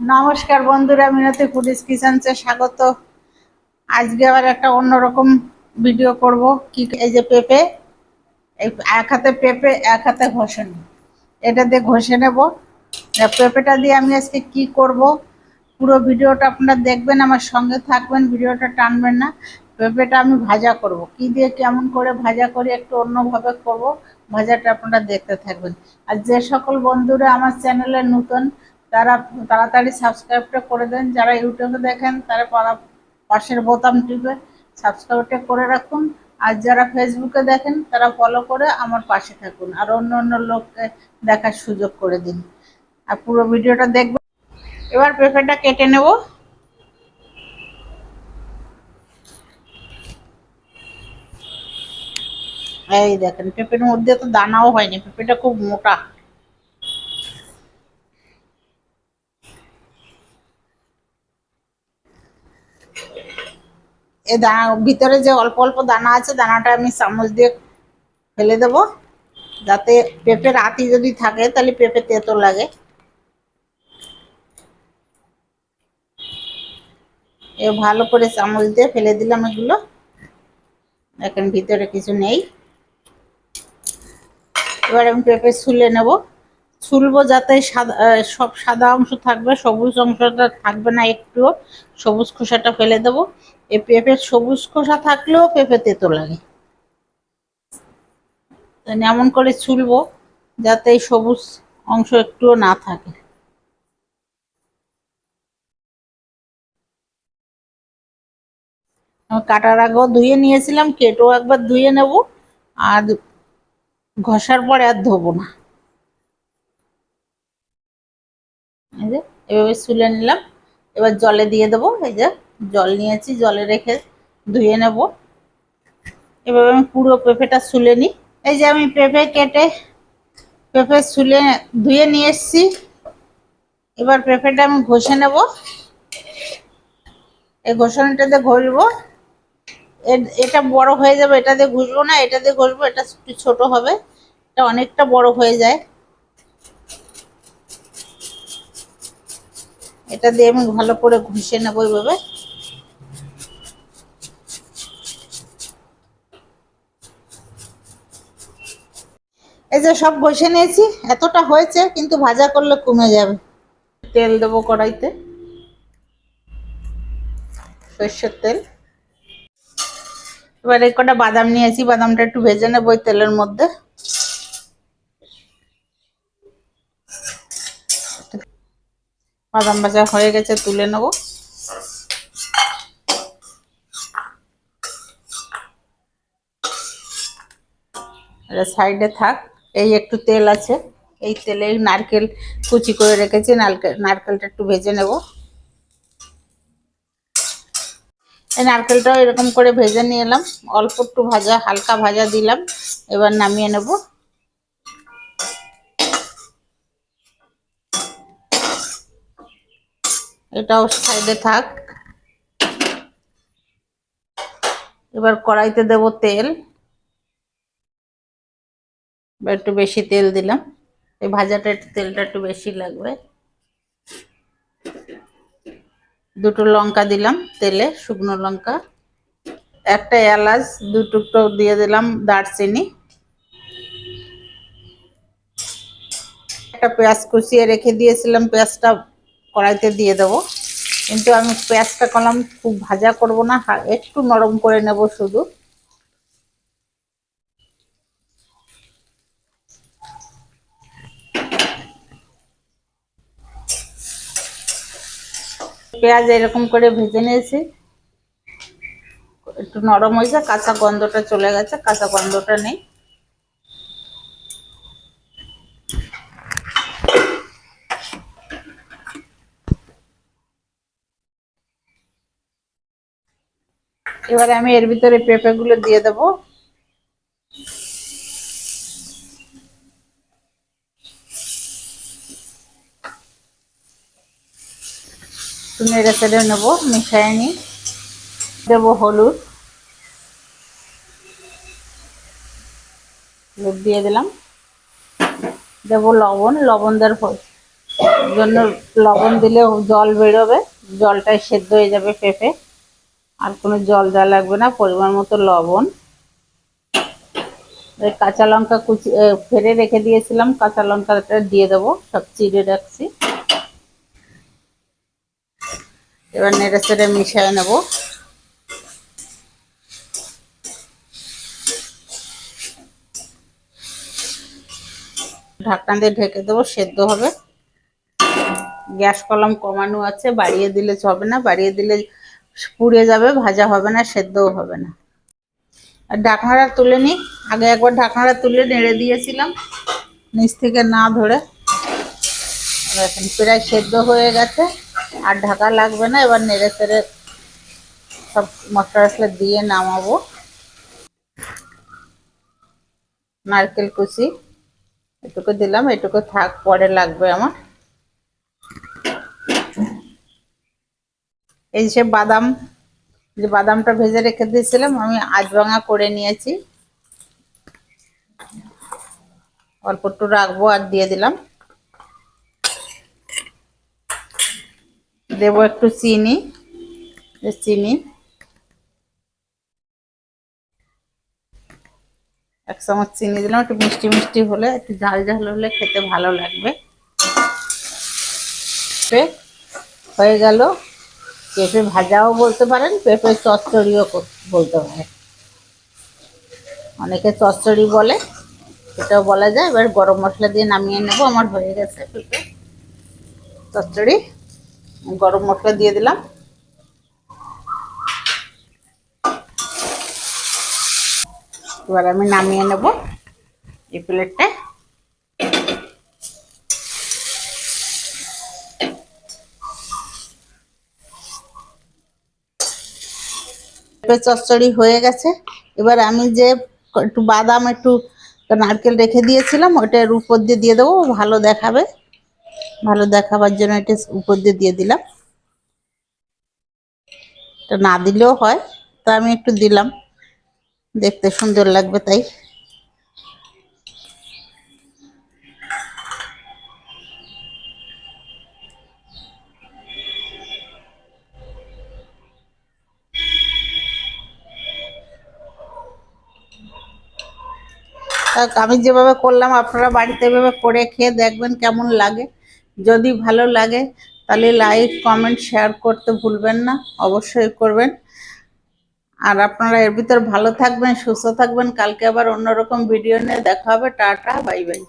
নমস্কার বন্ধুরা, মিনতি ফুডিস কিচেন্সে স্বাগত। আজকে আবার একটা অন্যরকম ভিডিও করব। কি এই যে পেঁপে, এই এক হাতে পেঁপে, এক হাতে ঘষে নেব এটা দিয়ে ঘষে নেব। পেঁপেটা দিয়ে আমি আজকে কি করব? পুরো ভিডিওটা আপনারা দেখবেন, আমার সঙ্গে থাকবেন, ভিডিওটা টানবেন না। পেঁপেটা আমি ভাজা করব। কি দিয়ে কেমন করে ভাজা করি একটু অন্যভাবে করব। ভাজাটা আপনারা দেখতে থাকবেন। আর যে সকল বন্ধুরা আমার চ্যানেলে নতুন তারা তাড়াতাড়ি সাবস্ক্রাইবটা করে দেন। যারা ইউটিউবে দেখেন, তারা পাশের বোতাম টিপে সাবস্ক্রাইবটা করে রাখুন। আর যারা ফেসবুকে দেখেন, তারা ফলো করে আমার পাশে থাকুন। আর অন্য অন্য লোককে দেখার সুযোগ করে দিন। আর পুরো ভিডিওটা দেখবেন এবার পেঁপেটা কেটে নেব। এই দেখেন, পেঁপের মধ্যে তো দানাও হয়নি। পেঁপেটা খুব মোটা। এ দানা ভিতরে যে অল্প অল্প দানা আছে, দানাটা আমি চামচ দিয়ে ফেলে দেব। যাতে পেঁপের আতি যদি থাকে, তাহলে পেঁপে তেতো লাগে। এ ভালো করে চামচ দিয়ে ফেলে দিলাম এগুলো। এখন ভিতরে কিছু নেই। এবার আমি পেঁপে ছুলে নেব। ছুলবো যাতে সাদা সব সাদা অংশ থাকবে, সবুজ অংশটা থাকবে না, একটুও। সবুজ খোসাটা ফেলে দেবো। এই পেঁপের সবুজ খোসা থাকলেও পেঁপে তেতো লাগে। এমন করে ছুলবো যাতে সবুজ অংশ একটুও না থাকে। কাটার আগেও ধুয়ে নিয়েছিলাম, কেটেও একবার ধুয়ে নেব, আর ঘষার পরে আর ধোবো না। এভাবে ছুলে নিলাম, এবার জলে দিয়ে দেবো, এই যে জল নিয়েছি, জলে রেখে ধুয়ে নেব। এভাবে আমি পুরো পেঁপেটা শুলে নিই। এই যে আমি পেঁপে কেটে পেঁপে শুলে ধুয়ে নিয়ে এসছি। এবার পেঁপেটা আমি ঘষে নেব। এই ঘষণটাতে ঘষবো। এটা বড় হয়ে যাবে, এটা দিয়ে ঘষবো না, এটা দিয়ে ঘষবো, এটা একটু ছোট হবে, এটা অনেকটা বড় হয়ে যায়। এটা দিয়ে আমি ভালো করে ঘষে নেব এইভাবে এই যে সব ঘষে নিয়েছি, এতটা হয়েছে, কিন্তু ভাজা করলে কমে যাবে। তেল দেবো কড়াইতে। সর্ষের তেল। এবার কটা বাদাম নিয়েছি, বাদামটা একটু ভেজে নেব ওই তেলের মধ্যে। বাদাম ভাজা হয়ে গেছে, তুলে নেব। সাইডে থাক। এই একটু তেল আছে। এই তেলে নারকেল কুচি করে রেখেছি, নারকেল নারকেলটা একটু ভেজে নেব। এই নারকেলটাও এরকম করে ভেজে নিয়ে এলাম অল্প একটু ভাজা, হালকা ভাজা দিলাম। এবার নামিয়ে নেব। এটাও সাইডে থাক। এবার কড়াইতে দেব তেল। একটু বেশি তেল দিলাম। এই ভাজাটা একটু তেলটা একটু বেশি লাগবে। দুটো লঙ্কা দিলাম তেলে, শুকনো লঙ্কা। একটা এলাচ, দু টুকরো দিয়ে দিলাম দারচিনি। একটা পেঁয়াজ কুচিয়ে রেখে দিয়েছিলাম, পেঁয়াজটা কড়াইতে দিয়ে দেবো। কিন্তু আমি পেঁয়াজটা করলাম খুব ভাজা করব না একটু নরম করে নেব শুধু। পেঁয়াজ এরকম করে ভেজে নিয়েছি। একটু নরম হয়েছে, কাঁচা গন্ধটা চলে গেছে, কাঁচা গন্ধটা নেই। এবারে আমি এর ভিতরে পেঁপে গুলো দিয়ে দেবো। একটু নেড়ে চেড়ে নেব মিশিয়ে নিই দেবো হলুদ। হলুদ দিয়ে দিলাম। দেবো লবণ লবণ দেওয়ার জন্য লবণ দিলে জল বেরোবে, জলটাই সেদ্ধ হয়ে যাবে পেঁপে। আর কোনো জল দেওয়া লাগবে না, পরিমাণ মতো লবণ। কাঁচা লঙ্কা কুচি ফেলে রেখে দিয়েছিলাম, কাঁচা লঙ্কাটা দিয়ে দেবো, সব চিড়ে রাখছি। এবার নেড়ে চেড়ে মিশিয়ে নেব। ঢাকনা দিয়ে ঢেকে দেবো, সেদ্ধ হবে। গ্যাস কলম কমানো আছে, বাড়িয়ে দিলে হবে না, বাড়িয়ে দিলে পুড়ে যাবে, ভাজা হবে না, সেদ্ধও হবে না। আর ঢাকনাটা তুলে নিই আগে একবার ঢাকনাটা তুলে নেড়ে দিয়েছিলাম, নিচ থেকে না ধরে। এখন প্রায় সেদ্ধ হয়ে গেছে। আর ঢাকা লাগবে না, এবার নেড়ে চেড়ে সব মশলা টশলা দিয়ে নামাবো। নারকেল কুচি, এটুকু দিলাম, এটুকু থাক, পরে লাগবে আমার। এই যে বাদাম, যে বাদামটা ভেজে রেখে দিয়েছিলাম, আমি আজ ভাঙা করে নিয়েছি। অল্প একটু রাখব আর দিয়ে দিলাম। দেবো একটু চিনি চিনি। এক চামচ চিনি দিলাম, একটু মিষ্টি মিষ্টি হলে, একটু ঝাল ঝাল হলে খেতে ভালো লাগবে। হয়ে গেল। পেঁপে ভাজাও বলতে পারেন, পেঁপে চচ্চড়িও বলতে পারেন। অনেকে চচ্চড়ি বলে সেটাও বলা যায়। এবার গরম মশলা দিয়ে নামিয়ে নেব, আমার হয়ে গেছে পেঁপে। চচ্চড়ি। গরম মশলা দিয়ে দিলাম। এবার আমি নামিয়ে নেব এই প্লেটটা চচ্চড়ি হয়ে গেছে। এবার আমি যে একটু বাদাম একটু নারকেল রেখে দিয়েছিলাম ওটা উপর দিয়ে দিয়ে দেবো, ভালো দেখাবে। ভালো দেখাবার জন্য এটা উপর দিয়ে দিয়ে দিলাম। এটা না দিলেও হয়, তা আমি একটু দিলাম। দেখতে সুন্দর লাগবে তাই। আমি যেভাবে করলাম, আপনারা বাড়িতে এভাবে করে খেয়ে দেখবেন কেমন লাগে। যদি ভালো লাগে, তাহলে লাইক কমেন্ট শেয়ার করতে ভুলবেন না, অবশ্যই করবেন। আর আপনারা এর ভিতর ভালো থাকবেন, সুস্থ থাকবেন। কালকে আবার অন্যরকম ভিডিও নিয়ে দেখা হবে। Tata bye bye